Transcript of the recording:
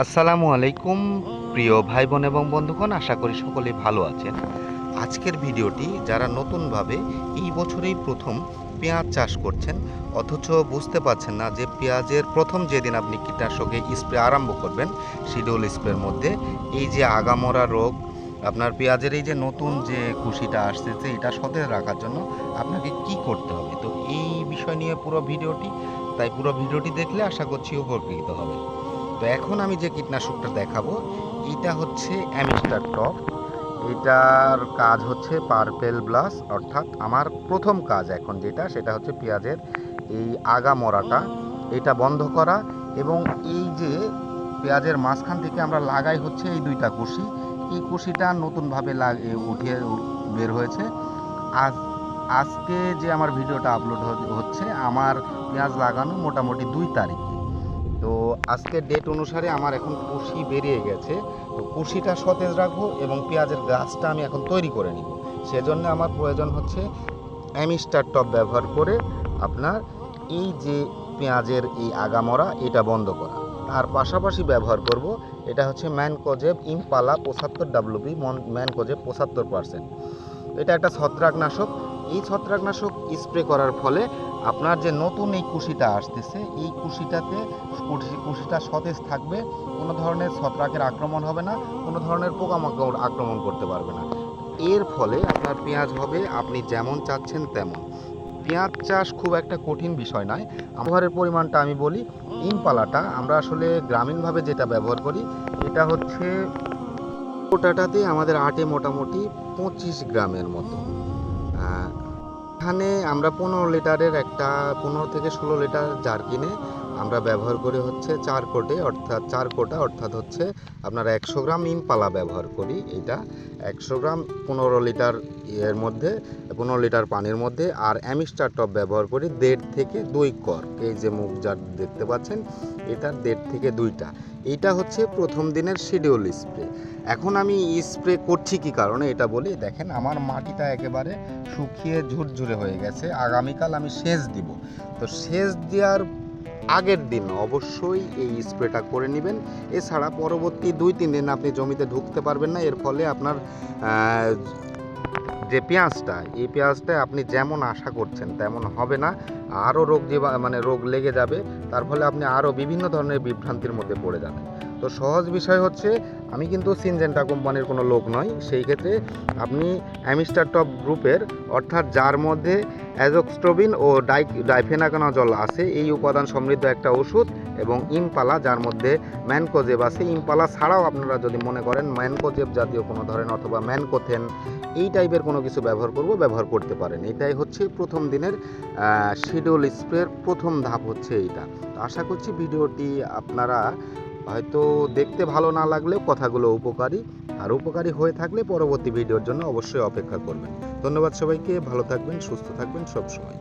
আসসালামু আলাইকুম, প্রিয় ভাই বোন এবং বন্ধুগণ, আশা করি সকলে ভালো আছেন। আজকের ভিডিওটি যারা নতুনভাবে এই বছরেই প্রথম পেঁয়াজ চাষ করছেন, অথচ বুঝতে পারছেন না যে পেঁয়াজের প্রথম যেদিন আপনি কীটনাশকে স্প্রে আরম্ভ করবেন, শিডিউল স্প্রের মধ্যে এই যে আগামরা রোগ, আপনার পেঁয়াজের এই যে নতুন যে কুশিটা আসতেছে, এটা সতেজ রাখার জন্য আপনাকে কি করতে হবে? তো এই বিষয় নিয়ে পুরো ভিডিওটি, তাই পুরো ভিডিওটি দেখলে আশা করছি উপকৃত হবে। তো এখন আমি যে কীটনাশকটা দেখাবো, এটা হচ্ছে অ্যামিস্টার টপ এটার কাজ হচ্ছে পার্পেল ব্লাস, অর্থাৎ আমার প্রথম কাজ এখন যেটা, সেটা হচ্ছে পেঁয়াজের এই আগা মরাটা। এটা বন্ধ করা এবং এই যে পেঁয়াজের মাঝখান থেকে আমরা লাগাই হচ্ছে এই দুইটা কুশি। এই কুশিটা নতুনভাবে লাগ- এ উঠে বের হয়েছে। আজ, আজকে যে আমার ভিডিওটা আপলোড হচ্ছে, আমার পেঁয়াজ লাগানো মোটামুটি দুই তারিখে। আজকের ডেট অনুসারে আমার এখন কুশি বেরিয়ে গেছে। তো কুশিটা সতেজ রাখব এবং পেঁয়াজের গাছটা আমি এখন তৈরি করে নিব। সেজন্য আমার প্রয়োজন হচ্ছে অ্যামিস্টার টপ ব্যবহার করে আপনার এই যে পেঁয়াজের এই আগামরা, এটা বন্ধ করা। তার পাশাপাশি ব্যবহার করব, এটা হচ্ছে ম্যানকোজেব ইমপালা পঁচাত্তর ডাব্লুবি ম্যানকোজেব পঁচাত্তর পার্সেন্ট এটা একটা ছত্রাকনাশক এই ছত্রাকনাশক স্প্রে করার ফলে আপনার যে নতুন এই কুশিটা আসতেছে, এই কুশিটাতে কুশিটা সতেজ থাকবে, কোনো ধরনের ছত্রাকের আক্রমণ হবে না, কোনো ধরনের পোকামাকড় আক্রমণ করতে পারবে না। এর ফলে আপনার পেঁয়াজ হবে, আপনি যেমন চাচ্ছেন তেমন। পেঁয়াজ চাষ খুব একটা কঠিন বিষয় নয়। ব্যবহারের পরিমাণটা আমি বলি ইমপালাটা আমরা আসলে গ্রামীণভাবে যেটা ব্যবহার করি, এটা হচ্ছে ওটাটাতে আমাদের আটে মোটামুটি পঁচিশ গ্রামের মতো। এখানে আমরা পনেরো লিটারের একটা পনেরো থেকে ষোলো লিটার জার কিনে আমরা ব্যবহার করি হচ্ছে চার কোটে, অর্থাৎ চার কোটা, অর্থাৎ হচ্ছে আপনার একশো গ্রাম ইমপালা ব্যবহার করি এটা একশো গ্রাম পনেরো লিটার এর মধ্যে, পনেরো লিটার পানির মধ্যে আর অ্যামিস্টার টপ ব্যবহার করি দেড় থেকে দুই কর। এই যে মুখ জার দেখতে পাচ্ছেন, এটার দেড় থেকে দুইটা। এইটা হচ্ছে প্রথম দিনের শিডিউল স্প্রে এখন আমি স্প্রে করছি কি কারণে এটা বলি? দেখেন, আমার মাটিটা একেবারে শুকিয়ে ঝুরঝুরে হয়ে গেছে। আগামীকাল আমি সেচ দিব। তো সেচ দেওয়ার আগের দিন অবশ্যই এই স্প্রেটা করে নেবেন। এছাড়া পরবর্তী দুই, তিন দিন আপনি জমিতে ঢুকতে পারবেন না। এর ফলে আপনার যে পেঁয়াজটা, এই পেঁয়াজটা আপনি যেমন আশা করছেন তেমন হবে না। আরও রোগ জীবা মানে রোগ লেগে যাবে, তার ফলে আপনি আরও বিভিন্ন ধরনের বিভ্রান্তির মধ্যে পড়ে যাবেন। তো সহজ বিষয় হচ্ছে, আমি কিন্তু সিনজেন্টা কোম্পানির কোনো লোক নয় সেই ক্ষেত্রে আপনি অ্যামিস্টার টপ গ্রুপের অর্থাৎ যার মধ্যে অ্যাজোক্সট্রোবিন ও ডাই ডাইফেনাকানজল আছে, এই উপাদান সমৃদ্ধ একটা ওষুধ এবং ইমপালা যার মধ্যে ম্যানকোজেব আছে। ইমপালা ছাড়াও আপনারা যদি মনে করেন ম্যানকোজেব জাতীয় কোনো ধরনের অথবা ম্যানকোথেন এই টাইপের কোনো কিছু ব্যবহার করব, ব্যবহার করতে পারেন। এটাই হচ্ছে প্রথম দিনের শিডিউল স্প্রের প্রথম ধাপ হচ্ছে এইটা। আশা করছি ভিডিওটি আপনারা হয়তো দেখতে ভালো না লাগলেও কথাগুলো উপকারী আর উপকারী হয়ে থাকলে পরবর্তী ভিডিওর জন্য অবশ্যই অপেক্ষা করবেন। ধন্যবাদ সবাইকে, ভালো থাকবেন, সুস্থ থাকবেন সবসময়।